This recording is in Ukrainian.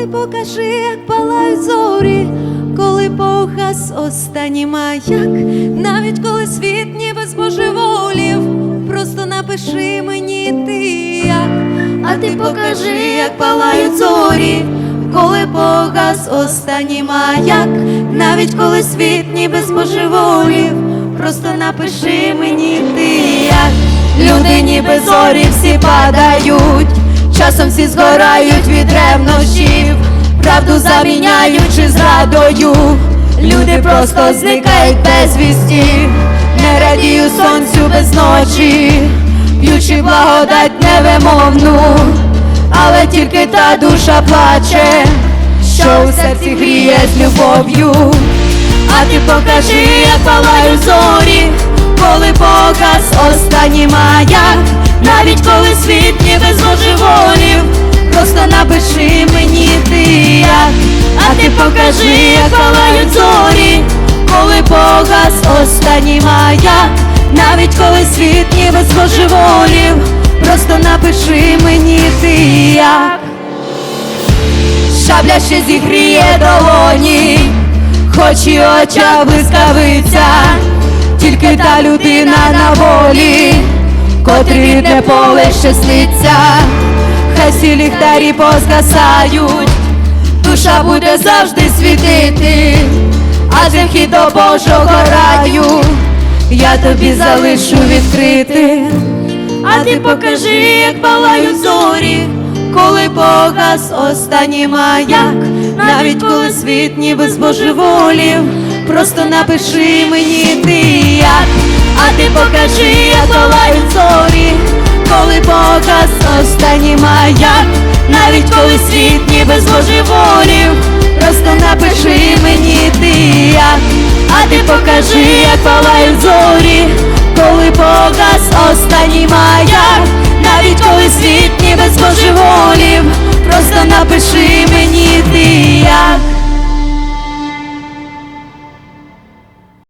ти покажи, як палають зорі, коли погас останній маяк, навіть коли світ ніби збожеволів, просто напиши мені ти як, а ти покажи, як палають зорі, коли погас останній маяк, навіть коли світ ніби збожеволів, просто напиши мені ти як, люди ніби зорі всі падають. Часом всі згорають від ревнощів, правду заміняючи зрадою. Люди просто зникають без вісті, не радію сонцю без ночі, п'ючи благодать невимовну, але тільки та душа плаче, що у серці гріє з любов'ю. А ти покажи, як палають зорі, коли показ останній маяк, навіть коли світ ніби зложиволів, просто напиши мені ти як, а ти покажи, як палають зорі, коли показ останній маяк, навіть коли світ ніби зложиволів, просто напиши мені ти як. Шабля ще зігріє долоні, хоч і очах блискавиця, тільки та людина на волі, котрі йде поле щаститься, всі ліхтарі позгасають, душа буде завжди світити, а вхід до Божого раю я тобі залишу відкрити. А ти покажи, як палають зорі, коли погас останній маяк, навіть коли світ ніби збожеволів, просто напиши мені ти як, а ти покажи, як палають зорі, коли погас останній я, навіть коли світ ніби зложиволів, просто напиши мені ти як, а ти покажи, як палають зорі, коли погас останній маяк навіть коли світ ніби зложиволів, просто напиши мені ти.